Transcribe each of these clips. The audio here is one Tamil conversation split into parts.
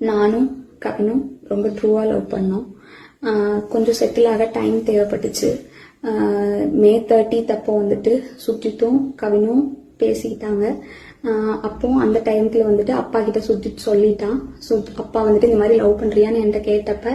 நானும் கவினும் ரொம்ப ட்ரூவாக லவ் பண்ணோம். கொஞ்சம் செட்டில் ஆக டைம் தேவைப்பட்டுச்சு. மே தேர்ட்டித் அப்போ வந்துட்டு சுஜித்தும் கவினும் பேசிக்கிட்டாங்க. அப்போ அந்த டைம்ல வந்துட்டு அப்பா கிட்ட சுற்றி சொல்லிட்டான். ஸோ அப்பா வந்துட்டு இந்த மாதிரி லவ் பண்றியான்னு என்கிட்ட கேட்டப்ப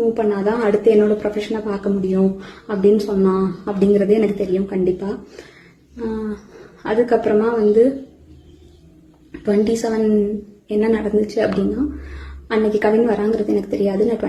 மூவ் பண்ணாதான் அடுத்து என்னோட ப்ரொஃபஷனை பார்க்க முடியும் அப்படின்னு சொன்னான் அப்படிங்கிறது எனக்கு தெரியும் கண்டிப்பாக அதுக்கப்புறமா வந்து டுவெண்ட்டி செவன் என்ன நடந்துச்சு அப்படின்னா அன்னைக்கு கவின் வராங்கிறது எனக்கு தெரியாது. நான்